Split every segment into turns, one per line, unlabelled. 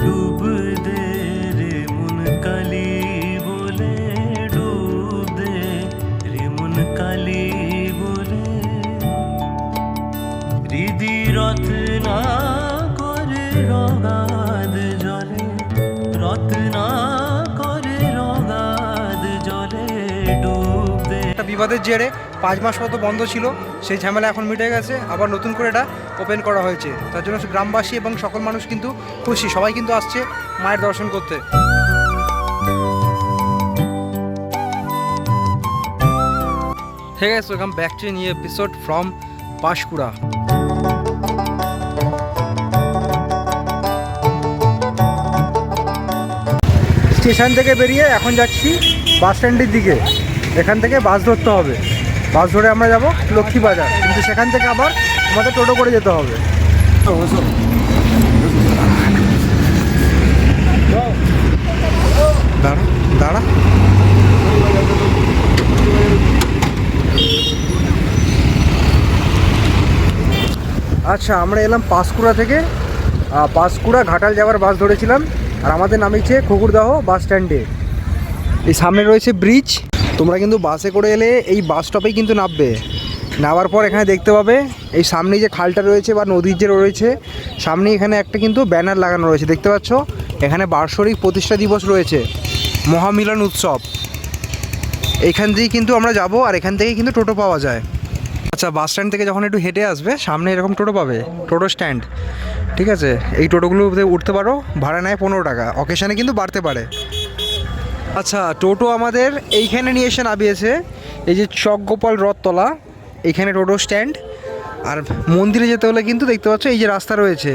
ডুব দে কালি বলে ডুব দে কালি বলে। রত্না করে রগাদ জলে রত্না
বিবাদের জেরে পাঁচ মাস মতো বন্ধ ছিল, সেই ঝামেলা এখন মিটে গেছে, আবার নতুন করে এটা ওপেন করা হয়েছে। তার জন্য গ্রামবাসী এবং সকল মানুষ কিন্তু খুশি, সবাই কিন্তু আসছে মায়ের দর্শন করতে। Hey back to new episode from Panskura station থেকে বেরিয়ে এখন যাচ্ছি বাস স্ট্যান্ডের দিকে। এখান থেকে বাস ধরতে হবে। বাস ধরে আমরা যাব লক্ষ্মী বাজার। কিন্তু সেখান থেকে আবার আমাদের টোটো করে যেতে হবে। দাঁড়া দাঁড়া। আচ্ছা আমরা এলাম পাঁশকুড়া থেকে। পাঁশকুড়া ঘাটাল যাওয়ার বাস ধরেছিলাম। আর আমাদের নামিয়েছে খুকুরদাহ বাস স্ট্যান্ডে। এই সামনে রয়েছে ব্রিজ। তোমরা কিন্তু বাসে করে এলে এই বাস স্টপেই কিন্তু নামবে। নামার পর এখানে দেখতে পাবে, এই সামনে যে খালটা রয়েছে বা নদীর যে রয়েছে সামনে এখানে একটা কিন্তু ব্যানার লাগানো রয়েছে, দেখতে পাচ্ছ? এখানে বার্ষরিক প্রতিষ্ঠা দিবস রয়েছে, মহামিলন উৎসব। এখান থেকেই কিন্তু আমরা যাব আর এখান থেকেই কিন্তু টোটো পাওয়া যায়। আচ্ছা বাস স্ট্যান্ড থেকে যখন একটু হেঁটে আসবে, সামনে এরকম টোটো পাবে, টোটো স্ট্যান্ড ঠিক আছে? এই টোটোগুলোতে উঠতে পারো, ভাড়া নেয় পনেরো টাকা। অকেশানে কিন্তু বাড়তে পারে। আচ্ছা টোটো আমাদের এইখানে নিয়ে এসে নামিয়েছে। এই যে চকগোপাল রথতলা, এইখানে টোটো স্ট্যান্ড। আর মন্দিরে যেতে হলে কিন্তু দেখতে পাচ্ছ এই যে রাস্তা রয়েছে,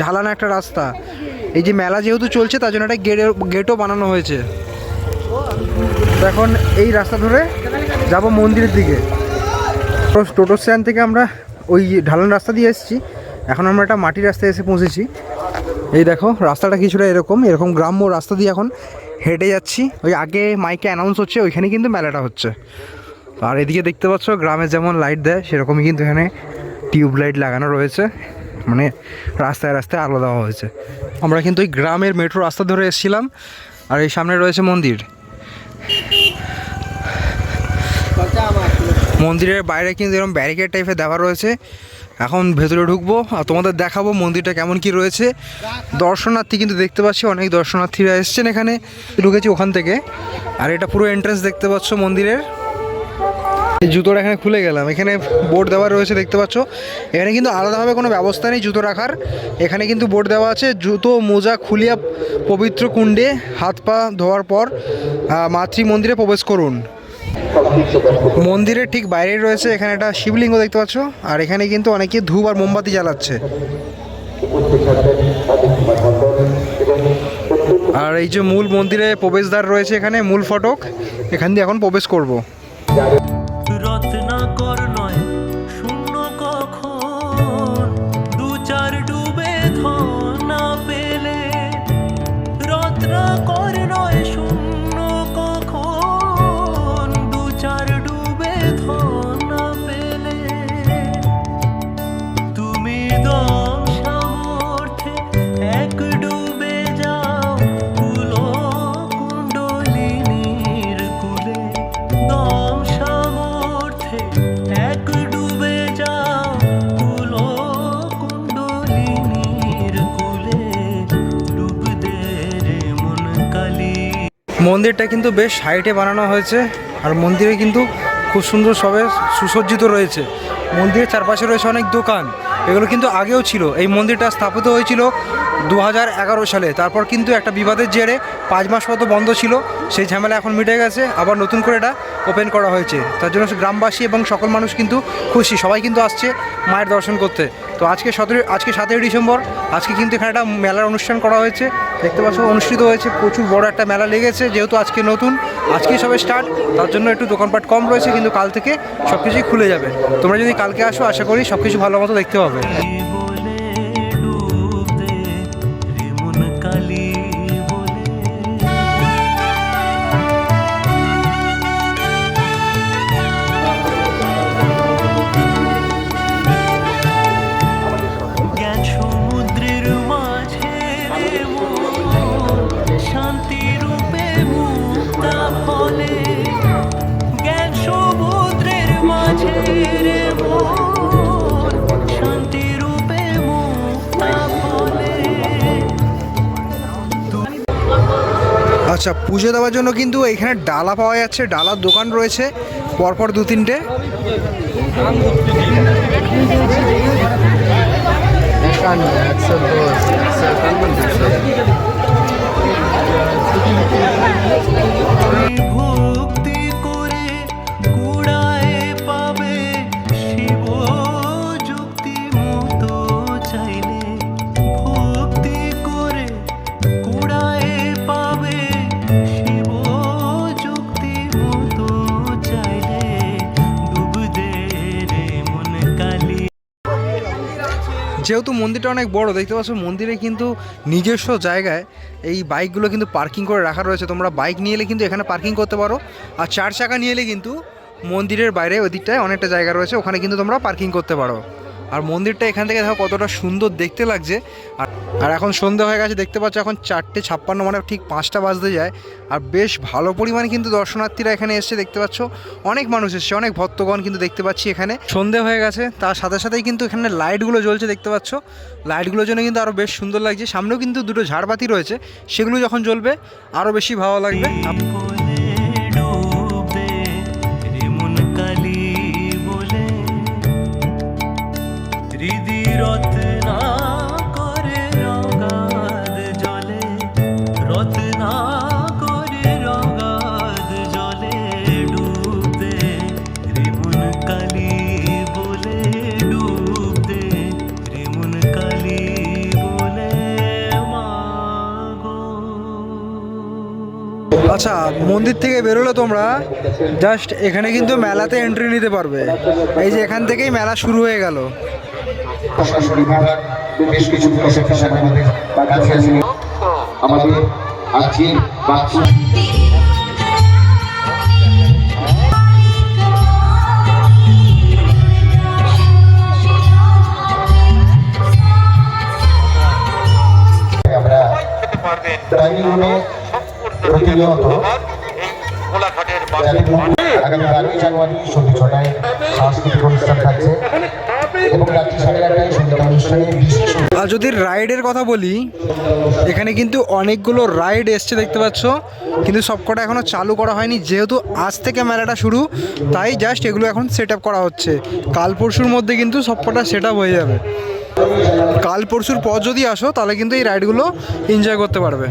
ঢালানো একটা রাস্তা। এই যে মেলা যেহেতু চলছে, তার জন্য একটা গেটের গেটও বানানো হয়েছে। এখন এই রাস্তা ধরে যাব মন্দিরের দিকে। টোটো স্ট্যান্ড থেকে আমরা ওই ঢালান রাস্তা দিয়ে এসেছি। এখন আমরা একটা মাটির রাস্তায় এসে পৌঁছেছি। এই দেখো, রাস্তাটা কিছুটা এরকম এরকম গ্রাম্য রাস্তা দিয়ে এখন হেঁটে যাচ্ছি। ওই আগে মাইকে অ্যানাউন্স হচ্ছে, ওইখানে কিন্তু মেলাটা হচ্ছে। আর এদিকে দেখতে পাচ্ছ, গ্রামে যেমন লাইট দেয়, সেরকমই কিন্তু এখানে টিউব লাইট লাগানো রয়েছে। মানে রাস্তায় রাস্তায় আলো দেওয়া হয়েছে। আমরা কিন্তু ওই গ্রামের মেট্রো রাস্তা ধরে এসেছিলাম, আর এই সামনে রয়েছে মন্দির। মন্দিরের বাইরে কিন্তু এরকম ব্যারিকেড টাইপের দেওয়া রয়েছে। এখন ভেতরে ঢুকবো আর তোমাদের দেখাবো মন্দিরটা কেমন কি রয়েছে। দর্শনার্থী কিন্তু দেখতে পাচ্ছি, অনেক দর্শনার্থীরা এসছেন এখানে। ঢুকেছি ওখান থেকে। আর এটা পুরো এন্ট্রেন্স দেখতে পাচ্ছ মন্দিরের। এই জুতোটা এখানে খুলে গেলাম। এখানে বোর্ড দেওয়া রয়েছে দেখতে পাচ্ছ। এখানে কিন্তু আলাদাভাবে কোনো ব্যবস্থা নেই জুতো রাখার। এখানে কিন্তু বোর্ড দেওয়া আছে। জুতো, মোজা, খুলিয়া, পবিত্র কুণ্ডে, হাত পা ধোয়ার পর মাতৃ মন্দিরে প্রবেশ করুন। মন্দিরের ঠিক বাইরে রয়েছে, এখানে একটা শিবলিঙ্গ দেখতে পাচ্ছ, আর এখানে কিন্তু অনেকে ধূপ আর মোমবাতি জ্বালাচ্ছে। আর এই যে মূল মন্দিরে প্রবেশদ্বার রয়েছে এখানে, মূল ফটক, এখান দিয়ে এখন প্রবেশ করব। মন্দিরটা কিন্তু বেশ হাইটে বানানো হয়েছে আর মন্দিরে কিন্তু খুব সুন্দর সবে সুসজ্জিত রয়েছে। মন্দিরের চারপাশে রয়েছে অনেক দোকান, এগুলো কিন্তু আগেও ছিল। এই মন্দিরটা স্থাপিত হয়েছিল দু সালে। তারপর কিন্তু একটা বিবাদের জেরে পাঁচ মাস মতো বন্ধ ছিল, সেই ঝামেলা এখন মিটে গেছে। আবার নতুন করে এটা ওপেন করা হয়েছে। তার জন্য গ্রামবাসী এবং সকল মানুষ কিন্তু খুশি। সবাই কিন্তু আসছে মায়ের দর্শন করতে। তো আজকে সতেরো আজকে সাতই ডিসেম্বর, আজকে কিন্তু এখানে একটা মেলার অনুষ্ঠান করা হয়েছে। দেখতে পাচ্ছ অনুষ্ঠিত হয়েছে, প্রচুর বড় একটা মেলা লেগেছে, যেহেতু আজকে নতুন, আজকেই সবে স্টার্ট তার জন্য একটু দোকানপাট কম রয়েছে, কিন্তু কাল থেকে সব কিছুই খুলে যাবে। তোমরা যদি কালকে আসো, আশা করি সব কিছু ভালো মতো দেখতে পাবে। আচ্ছা পুজো দেওয়ার জন্য কিন্তু এখানে ডালা পাওয়া যাচ্ছে, ডালার দোকান রয়েছে, পরপর দু তিনটে।
ভক্তি
যেহেতু মন্দিরটা অনেক বড়, দেখতে পাচ্ছ মন্দিরে কিন্তু নিজস্ব জায়গায় এই বাইকগুলো কিন্তু পার্কিং করে রাখা রয়েছে। তোমরা বাইক নিয়ে এলে কিন্তু এখানে পার্কিং করতে পারো। আর চার চাকা নিয়ে এলে কিন্তু মন্দিরের বাইরে ওই দিকটায় অনেকটা জায়গা রয়েছে, ওখানে কিন্তু তোমরা পার্কিং করতে পারো। আর মন্দিরটা এখান থেকে দেখো কতটা সুন্দর দেখতে লাগছে। আর আর এখন সন্ধে হয়ে গেছে, দেখতে পাচ্ছ এখন চারটে ছাপ্পান্ন মানে ঠিক পাঁচটা বাজতে যায়। আর বেশ ভালো পরিমাণে কিন্তু দর্শনার্থীরা এখানে এসছে, দেখতে পাচ্ছ। অনেক মানুষ এসছে, অনেক ভক্তগণ কিন্তু দেখতে পাচ্ছি এখানে। সন্ধে হয়ে গেছে, তার সাথে সাথেই কিন্তু এখানে লাইটগুলো জ্বলছে, দেখতে পাচ্ছ। লাইটগুলোর জন্য কিন্তু আরও বেশ সুন্দর লাগছে। সামনেও কিন্তু দুটো ঝাড়বাতি রয়েছে, সেগুলো যখন জ্বলবে আরও বেশি ভালো লাগবে।
করে জলে রত্না করে জলে বলে বলে
আচ্ছা মন্দির থেকে বেরোলে তোমরা জাস্ট এখানে কিন্তু মেলাতে এন্ট্রি নিতে পারবে। এই যে এখান থেকেই মেলা শুরু হয়ে গেল।
প্রশাসন বিভাগ বেশ কিছু প্রশাসন আমাদের আমাদের আজকে বাচ্চা এবং রাত্রি সাড়ে আটটায় সন্ধ্যা
আর যদি রাইডের কথা বলি এখানে কিন্তু অনেকগুলো রাইড এসছে দেখতে পাচ্ছ কিন্তু সবকটা এখনও চালু করা হয়নি। যেহেতু আজ থেকে মেলাটা শুরু তাই জাস্ট এগুলো এখন সেট আপ করা হচ্ছে। কাল পরশুর মধ্যে কিন্তু সবকটা সেট আপ হয়ে যাবে। কাল পরশুর পর যদি আসো তাহলে কিন্তু এই রাইডগুলো এনজয় করতে পারবে।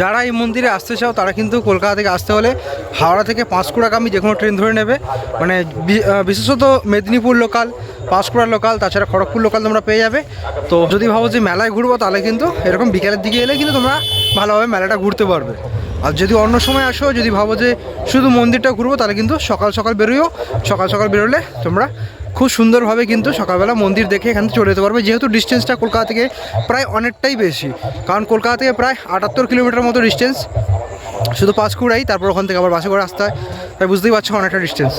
যারা এই মন্দিরে আসতে চাও, তারা কিন্তু কলকাতা থেকে আসতে হলে হাওড়া থেকে পাঁশকুড়াগামী যে কোনো ট্রেন ধরে নেবে। মানে বিশেষত মেদিনীপুর লোকাল পাঁশকুড়া লোকাল তাছাড়া খড়গপুর লোকাল তোমরা পেয়ে যাবে। তো যদি ভাবো যে মেলায় ঘুরবো, তাহলে কিন্তু এরকম বিকেলের দিকে এলে কিন্তু তোমরা ভালোভাবে মেলাটা ঘুরতে পারবে। আর যদি অন্য সময় আসো, যদি ভাবো যে শুধু মন্দিরটা ঘুরবো, তাহলে কিন্তু সকাল সকাল বেরোয়ও সকাল সকাল বেরোলে তোমরা খুব সুন্দরভাবে কিন্তু সকালবেলা মন্দির দেখে এখান থেকে চলে যেতে পারবে। যেহেতু ডিস্টেন্সটা কলকাতা থেকে প্রায় অনেকটাই বেশি, কারণ কলকাতা থেকে প্রায় আটাত্তর কিলোমিটার মতো ডিস্টেন্স শুধু পাঁচকুড়াই তারপর ওখান থেকে আবার বাসে করে আসতে হয়। তাই বুঝতেই পারছ অনেকটা ডিস্টেন্স